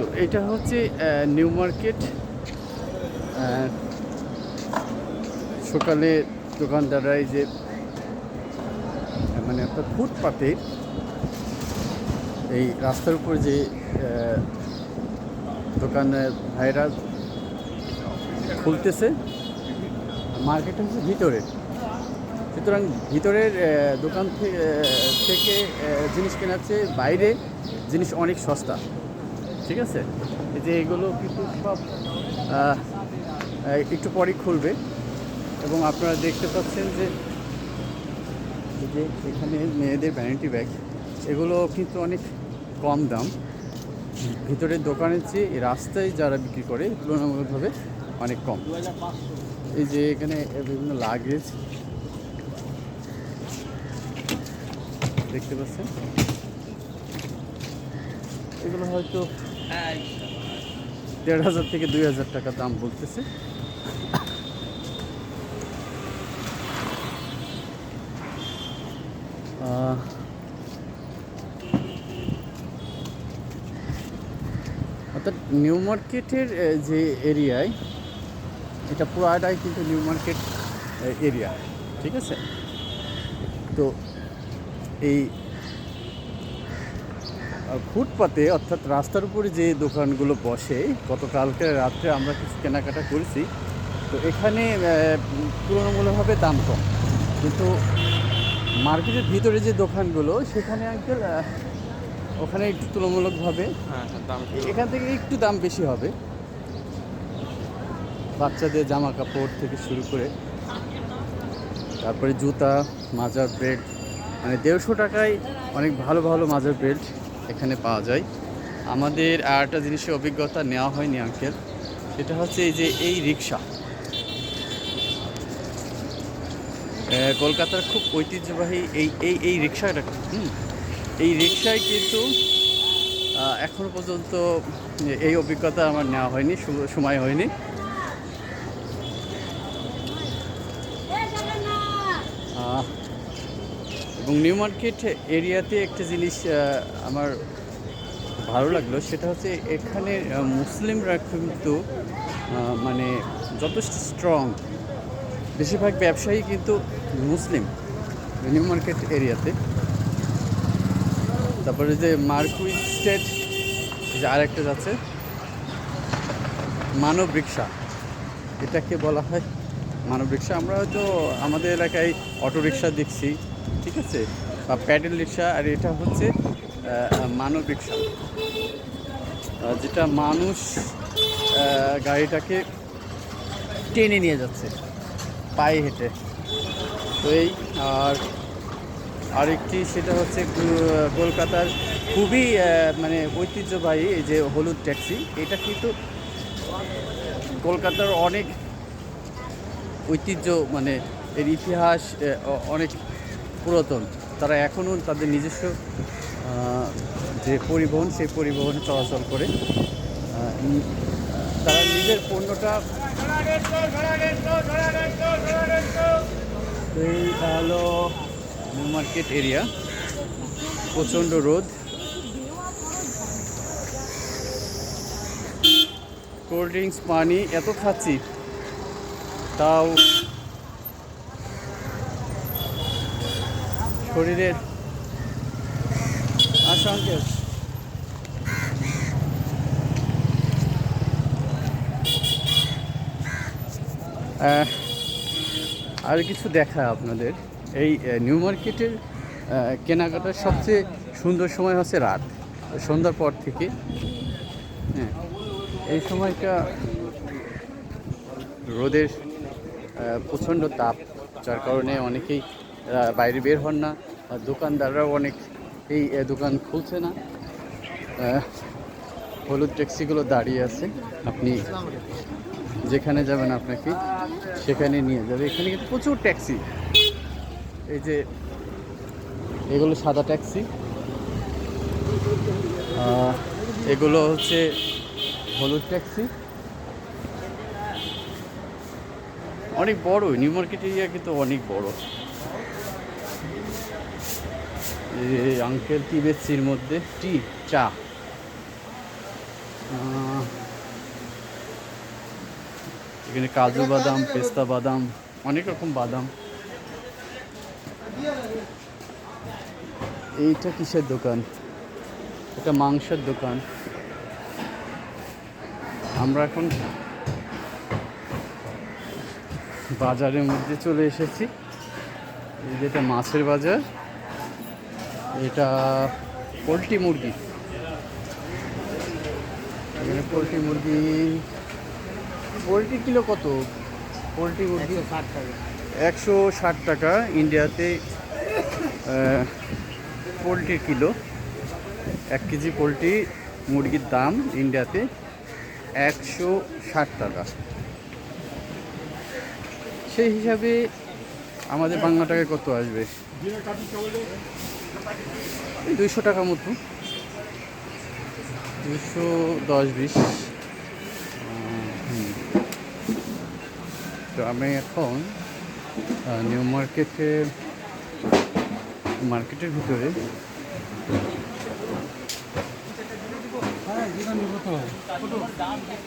তো এটা হচ্ছে নিউ মার্কেট। সকালে দোকানদাররা এই যে মানে আপনার ফুটপাতে এই রাস্তার উপর যে দোকানের ভাইরা খুলতেছে মার্কেট হচ্ছে ভিতরে। সুতরাং ভিতরের দোকান থেকে থেকে জিনিস কেনার চেয়ে বাইরে জিনিস অনেক সস্তা। ঠিক আছে? এই যে এগুলো কিন্তু সব একটু পরেই খুলবে। এবং আপনারা দেখতে পাচ্ছেন যে যে এখানে মেয়েদের ভ্যানিটি ব্যাগ এগুলো কিন্তু অনেক কম দাম। ভিতরের দোকানের চেয়ে রাস্তায় যারা বিক্রি করে, তুলনামূলকভাবে অনেক কম। এই যে এখানে বিভিন্ন লাগেজ দেখতে পাচ্ছেন? এগুলো হয়তো দেড় হাজার থেকে দুই হাজার টাকা দাম বলতেছে। অর্থাৎ নিউ মার্কেটের যে এরিয়ায়, এটা পুরাটাই কিন্তু নিউ মার্কেট এরিয়া, ঠিক আছে? তো এই ফুটপাতে অর্থাৎ রাস্তার উপরে যে দোকানগুলো বসে গতকালকে রাত্রে আমরা কিছু কেনাকাটা করেছি। তো এখানে তুলনামূলকভাবে দাম কম। কিন্তু মার্কেটের ভিতরে যে দোকানগুলো সেখানে আঙ্কেল ওখানে একটু তুলনামূলকভাবে হ্যাঁ হ্যাঁ দাম এখান থেকে একটু দাম বেশি হবে। বাচ্চাদের জামা কাপড় থেকে শুরু করে তারপরে জুতা মাজার বেল্ট মানে দেড়শো টাকায় অনেক ভালো ভালো মাজার বেল্ট। এখানে পাওয়া যায়। আমাদের আর একটা জিনিসের অভিজ্ঞতা নেওয়া হয়নি আঙ্কেল। সেটা হচ্ছে এই যে এই রিক্সা কলকাতার খুব ঐতিহ্যবাহী এই এই এই রিক্সাটা এই রিক্সায় কিন্তু আহ, এখনও পর্যন্ত এই অভিজ্ঞতা আমার নেওয়া হয়নি সময় হয়নি। এবং নিউ মার্কেট এরিয়াতে একটা জিনিস আমার ভালো লাগল, সেটা হচ্ছে এখানে মুসলিমরা কিন্তু মানে যথেষ্ট স্ট্রং বেশিরভাগ ব্যবসায়ী কিন্তু মুসলিম নিউ মার্কেট এরিয়াতে। তারপরে যে মার্কুই স্টেট, যে আরেকটা যাচ্ছে, মানব রিক্সা। এটাকে বলা হয় মানব রিক্সা। আমরা হয়তো আমাদের এলাকায় অটো রিক্সা দেখছি। ঠিক আছে? বা প্যাডেল রিক্সা, আর এটা হচ্ছে মানব রিক্সা। যেটা মানুষ গাড়িটাকে টেনে নিয়ে যাচ্ছে, পায়ে হেঁটে। তো এই, আর আরেকটি সেটা হচ্ছে কলকাতার খুবই মানে ঐতিহ্যবাহী এই যে হলুদ ট্যাক্সি, এটা কিন্তু কলকাতার অনেক ঐতিহ্য মানে এর ইতিহাস অনেক পুরাতন। তারা এখনও তাদের নিজস্ব যে পরিবহন, সেই পরিবহনে চলাচল করে। তারা নিজের পণ্যটা এই হলো নিউ মার্কেট এরিয়া, প্রচণ্ড রোদ। কোল্ড ড্রিঙ্কস পানি এত খাচ্ছি, তাও শরীরের আশঙ্কা আহ, আর কিছু দেখা আপনাদের। এই নিউ মার্কেটের কেনাকাটার সবচেয়ে সুন্দর সময় হচ্ছে রাত সন্ধ্যার পর থেকে। হ্যাঁ এই সময়টা রোদের প্রচণ্ড তাপ যার কারণে অনেকেই বাইরে বের হন না, আর দোকানদাররাও অনেক এই দোকান খুলছে না। হলুদ ট্যাক্সিগুলো দাঁড়িয়ে আছে। আপনি যেখানে যাবেন আপনাকে সেখানে নিয়ে যাবে। এখানে কিন্তু প্রচুর ট্যাক্সি। এই যে, এগুলো সাদা ট্যাক্সি। এগুলো হচ্ছে হলুদ ট্যাক্সি। অনেক বড় নিউ মার্কেট এরিয়া কিন্তু অনেক বড়। আঙ্কেল টি বেচির মধ্যে টি চা। এখানে কাজু বাদাম পেস্তা বাদাম। অনেক রকম বাদাম। এইটা কিসের দোকান? এটা মাংসের দোকান। আমরা এখন বাজারের মধ্যে চলে এসেছি। যেটা মাছের বাজার। এটা পোলট্রি মুরগি। এখানে পোলট্রি মুরগি, পোলট্রি কিলো কত? পোলট্রি মুরগি একশো ষাট টাকা, ইন্ডিয়াতে পোলট্রি কিলো। এক কেজি পোলট্রি মুরগির দাম ইন্ডিয়াতে একশো ষাট টাকা। সেই হিসাবে আমাদের বাংলা টাকায় কত আসবে? দুইশো টাকা মতো। দুশো দশ বিশ। তো আমি এখন নিউ মার্কেটে মার্কেটের ভিতরে হ্যাঁ যেটা নিবো তো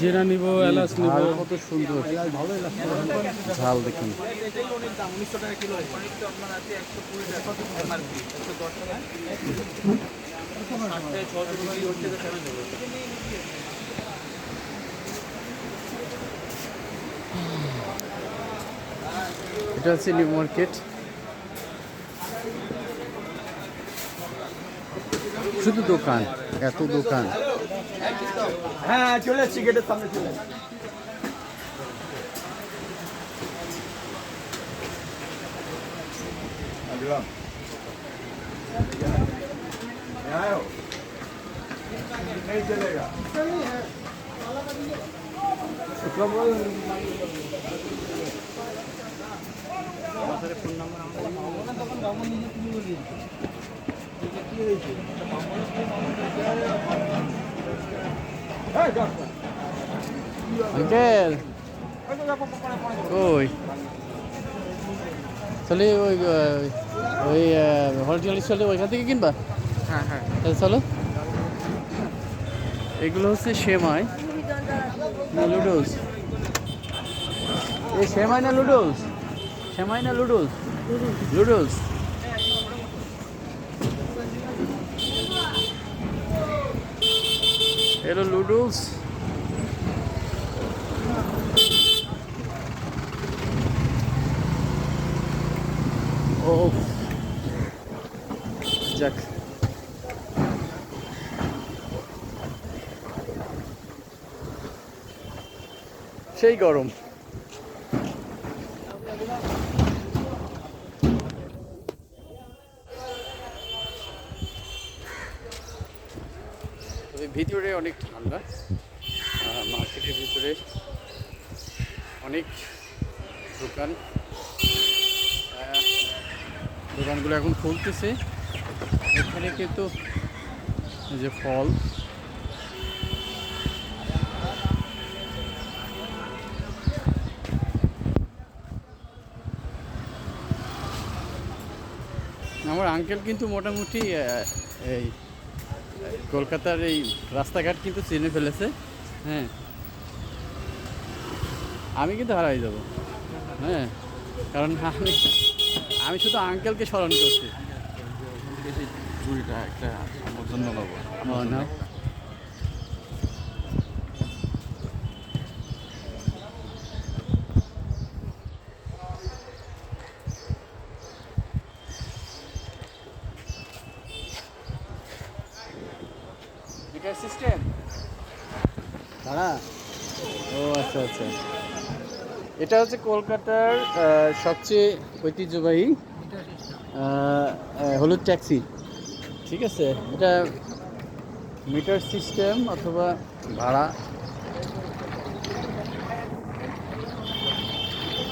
জিরা নিব এলাচ নিব। কত সুন্দর। ঝাল দেখুন। এটা হচ্ছে নিউ মার্কেট। শুধু দোকান এত দোকান। হ্যাঁ চলে এসছি গেটের সামনে চলে এসছি। আঙ্কেল কই তাহলে ওই। আহ, ওই ওই হলটিয়ালি চলে ওইখান থেকে কিনবা? হ্যাঁ হ্যাঁ। চলো। এগুলো হচ্ছে সেমাই না লুডলস এই সেমাই না লুডলস সেমাই না লুডলস লুডলস এলো লুডুলস ও যাক সেই গরম তবে ভিতরে অনেক ঠান্ডা আহ, মার্কেটের ভিতরে অনেক দোকান। দোকানগুলো এখন খুলতেছে। এখানে কিন্তু যে ফল। আমার আঙ্কেল কিন্তু মোটামুটি এই কলকাতার এই রাস্তাঘাট কিন্তু চিনে ফেলেছে। হ্যাঁ। আমি কিন্তু হারাই যাব। হ্যাঁ কারণ আমি আমি শুধু আঙ্কেলকে স্মরণ করছি। চুরিটা একটা আমার জন্য নেব। না। সিস্টেম দাঁড়া। ও আচ্ছা আচ্ছা। এটা হচ্ছে কলকাতার সবচেয়ে ঐতিহ্যবাহী হলুদ ট্যাক্সি। ঠিক আছে? এটা মিটার সিস্টেম অথবা ভাড়া।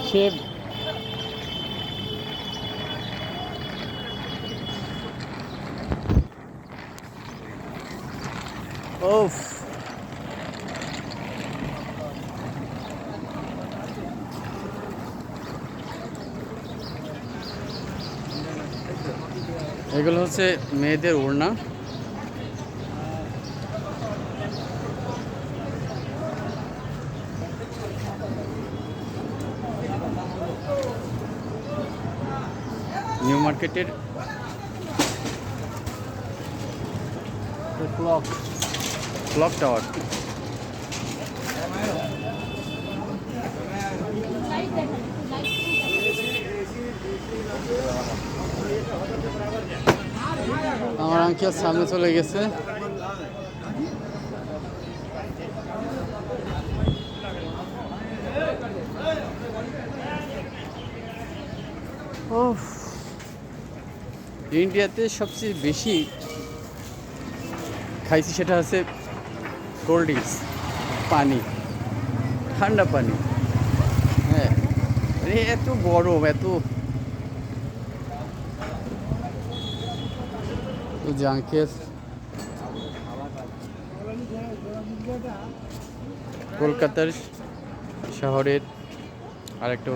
সে ওফ এগুলো হচ্ছে মেয়েদের ওড়না। নিউ মার্কেটের ক্লক ক্লক টাওয়ার আমার আঙ্কেল সামনে চলে গেছে। ইন্ডিয়াতে সবচেয়ে বেশি খাইছি সেটা হচ্ছে কোল্ড ড্রিঙ্কস পানি, ঠান্ডা পানি। হ্যাঁ। মানে এত গরম, এত কলকাতার শহরের আরেকটা